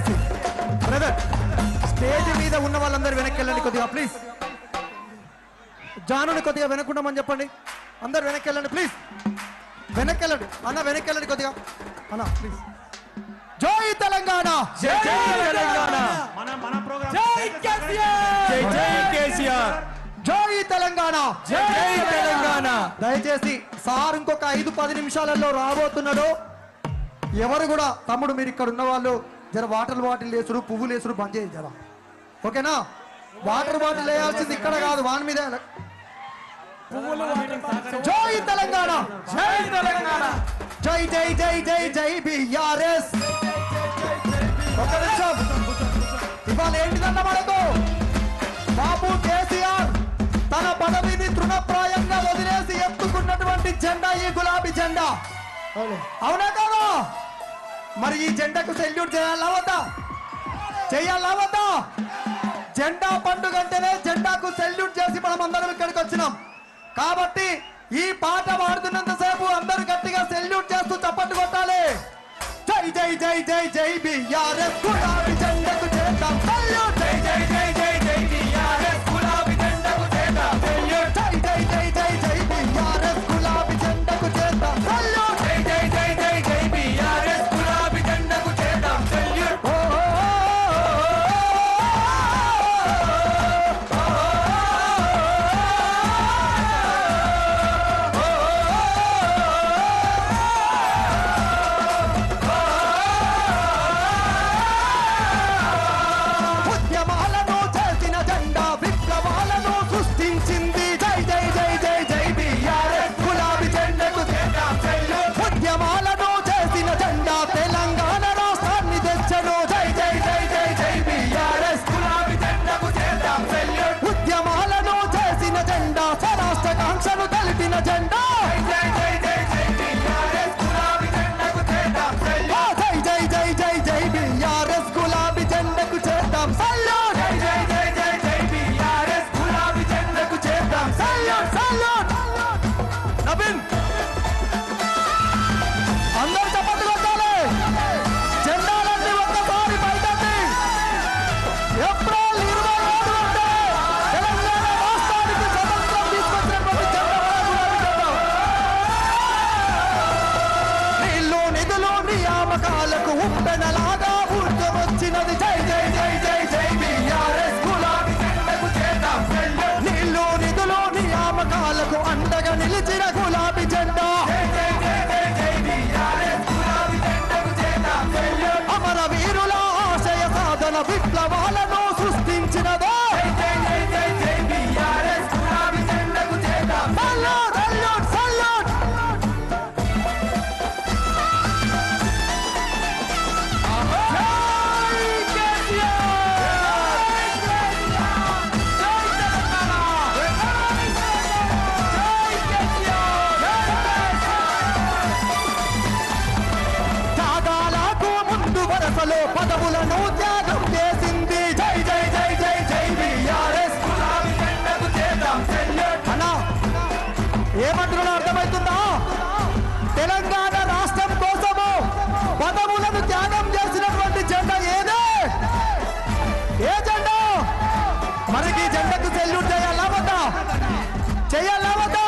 దయచేసి brother stage మీద ఉన్న వాళ్ళందరూ వెనక్కి వెళ్ళండి కొద్దిగా ప్లీజ్ జానుని కొద్దిగా వెనకుండమని చెప్పండి. అందరు వెనక్కి వెళ్ళండి ప్లీజ్ వెనక్కి వెళ్ళండి అన్న వెనక్కి వెళ్ళండి కొద్దిగా అన్న ప్లీజ్ జై తెలంగాణ! జై తెలంగాణ! జై తెలంగాణ! తెలంగాణ! దయచేసి సార్ ఇంకొక ఐదు పది నిమిషాలలో రాబోతున్నాడు. ఎవరు కూడా తమ్ముడు మీరు ఇక్కడ ఉన్న వాళ్ళు జర వాటర్ బాటిల్ వేసుడు పువ్వులు వేసుడు బంద్ చేయండి జర. ఓకేనా? వాటర్ బాటిల్ వేయాల్సింది ఇక్కడ కాదు వాని మీద. జై తెలంగాణ! జై తెలంగాణ! జై జై జై జై జై బిఆర్ఎస్! ఒక నిమిషం. ఇవాళ ఏంటిదన్న మనకు? బాబు కేసీఆర్ తన పదవిని తృణప్రాయంగా వదిలేసి ఎత్తుకున్నటువంటి జెండా ఈ గులాబీ జెండా. అవునా కాదా? మరి ఈ జెండాకు సెల్యూట్ చేయాలా వద్దా? చేయాలా వద్దా? జెండా పండుగ అంటేనే జెండాకు సెల్యూట్ చేసి మనం అందరం ఇక్కడికి వచ్చినాం. కాబట్టి ఈ పాట పాడుతున్నంతసేపు అందరు గట్టిగా సెల్యూట్ చేస్తూ చప్పట్టు కొట్టాలి. జై జై జై జై జై బిఆర్ఎస్ కూడా. పథకాలకు ఉప్పెనలాగా వచ్చినది. జై జై జై జై జై బిఆర్ఎస్ గులాబీ జెండకు చేద్దాం నీళ్ళు నిధులు నియామకాలకు అండగా నిలిచిన గులాబీ జెండా. అమర వీరుల ఆశయ సాధన విప్లవాలను సృష్టించినదో. పదవులను త్యాగం చేసింది. జై జై జై జై జై బిఆర్ఎస్. అన్నా ఏమంటున్నా అర్థమవుతుందా? తెలంగాణ రాష్ట్రం కోసము పదవులను త్యాగం చేసినటువంటి జెండా ఏదే? ఏ జెండా? మనకి ఈ జెండాకు సెల్యూట్ చేయాలా వద్దా? చేయాలా వద్దా?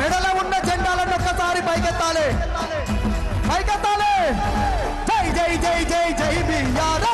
మెడలో ఉన్న జెండాలను ఒక్కసారి పైకెత్తాలి. పైకెత్తాలి. జై జై జై జై జై బిఆర్ఎస్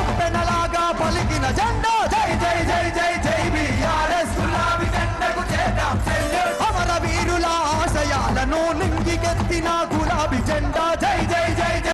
ఉప్పెనలాగా పలికిన జెండా. జై జై జై జై జై బిఆర్ఎస్ గులాబీ జెండకు చేద్దాం. అమర వీరుల ఆశయాలను నింగికెత్తిన గులాబీ జెండా